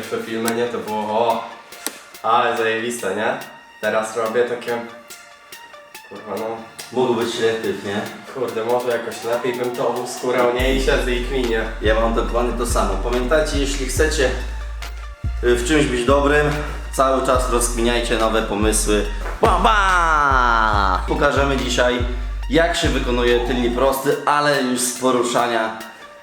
filmy, nie? To było o, ale zajebiste, nie? Teraz robię takie, kurwa no, Mógł być lepiej, nie? kurde, może jakoś lepiej bym to uskórał, nie? I siedzę i kminię. Ja mam dokładnie to samo. Pamiętajcie, jeśli chcecie y, w czymś być dobrym, cały czas rozkminiajcie nowe pomysły. Ba, ba! Pokażemy dzisiaj, jak się wykonuje tylnie prosty, ale już z poruszania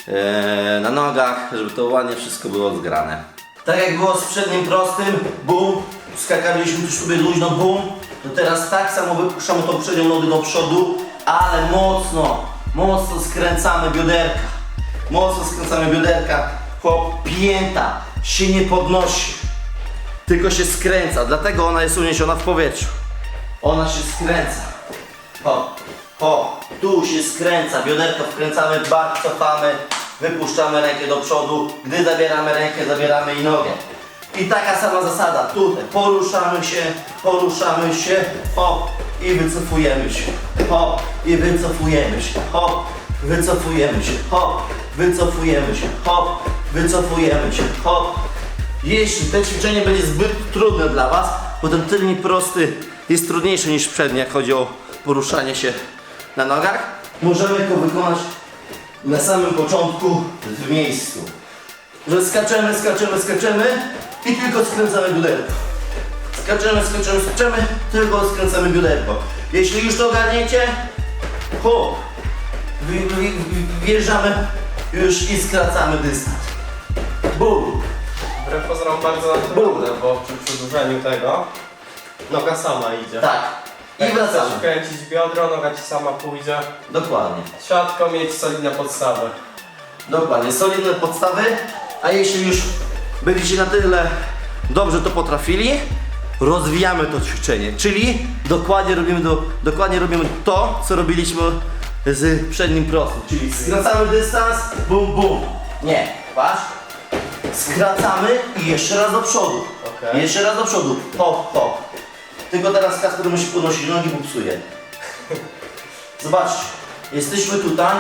e, na nogach, żeby to ładnie wszystko było zgrane. Tak jak było z przednim prostym, bum, skakaliśmy tu sobie luźno, bum, to teraz tak samo wypuszczamy tą przednią nogę do przodu, ale mocno, mocno skręcamy bioderka. Mocno skręcamy bioderka. Chłop, pięta się nie podnosi, tylko się skręca, dlatego ona jest uniesiona w powietrzu. Ona się skręca. Ho, ho, tu się skręca, bioderko wkręcamy, bark cofamy, wypuszczamy rękę do przodu, gdy zabieramy rękę, zabieramy i nogę. I taka sama zasada, tutaj poruszamy się, poruszamy się, hop. I wycofujemy się, hop. I wycofujemy się, hop, wycofujemy się, hop, wycofujemy się, hop, wycofujemy się, hop. Jeśli to ćwiczenie będzie zbyt trudne dla Was, bo ten tylnie prosty jest trudniejszy niż przedni, jak chodzi o poruszanie się na nogach, możemy go wykonać na samym początku w miejscu. Że skaczemy, skaczemy, skaczemy i tylko skręcamy bioderko. Skaczemy, skaczemy, skaczemy, tylko skręcamy bioderko. Jeśli już to ogarniecie, hop, wjeżdżamy już i skracamy dystans. Bum. Wbrew pozorom bardzo naturalne, bo przy przedłużeniu tego noga sama idzie. Tak. I wracamy. chcesz kręcić biodro, noga ci sama pójdzie. Dokładnie. Siatko mieć solidne podstawy. Dokładnie. Solidne podstawy, a jeśli już będziecie na tyle dobrze to potrafili, rozwijamy to ćwiczenie. Czyli dokładnie robimy, do, dokładnie robimy to, co robiliśmy z przednim prostym. Czyli skracamy dystans, bum, bum. Nie, patrz. Skracamy i jeszcze raz do przodu. Okej. Jeszcze raz do przodu. Hop, hop. Tylko teraz Kasper musi podnosić nogi, bo psuje. Zobaczcie, jesteśmy tutaj,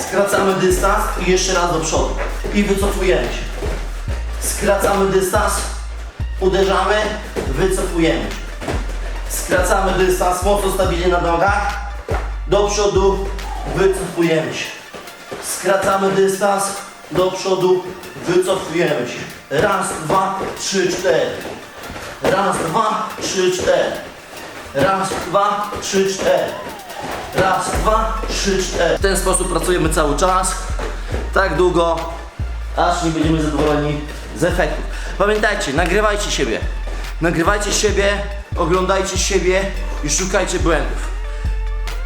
skracamy dystans i jeszcze raz do przodu. I wycofujemy się. Skracamy dystans, uderzamy, wycofujemy się. Skracamy dystans mocno stabilnie na nogach, do przodu, wycofujemy się. Skracamy dystans, do przodu, wycofujemy się. Raz, dwa, trzy, cztery. Raz, dwa, trzy, cztery. Raz, dwa, trzy, cztery. Raz, dwa, trzy, cztery. W ten sposób pracujemy cały czas, tak długo, aż nie będziemy zadowoleni z efektów. Pamiętajcie, nagrywajcie siebie. Nagrywajcie siebie, oglądajcie siebie i szukajcie błędów.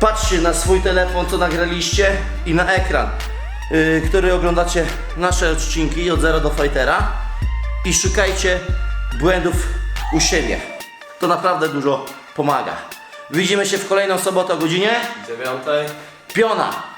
Patrzcie na swój telefon, co nagraliście i na ekran, yy, który oglądacie nasze odcinki od zero do fightera i szukajcie błędów u siebie. To naprawdę dużo pomaga. Widzimy się w kolejną sobotę o godzinie Dziewiątej. Piona.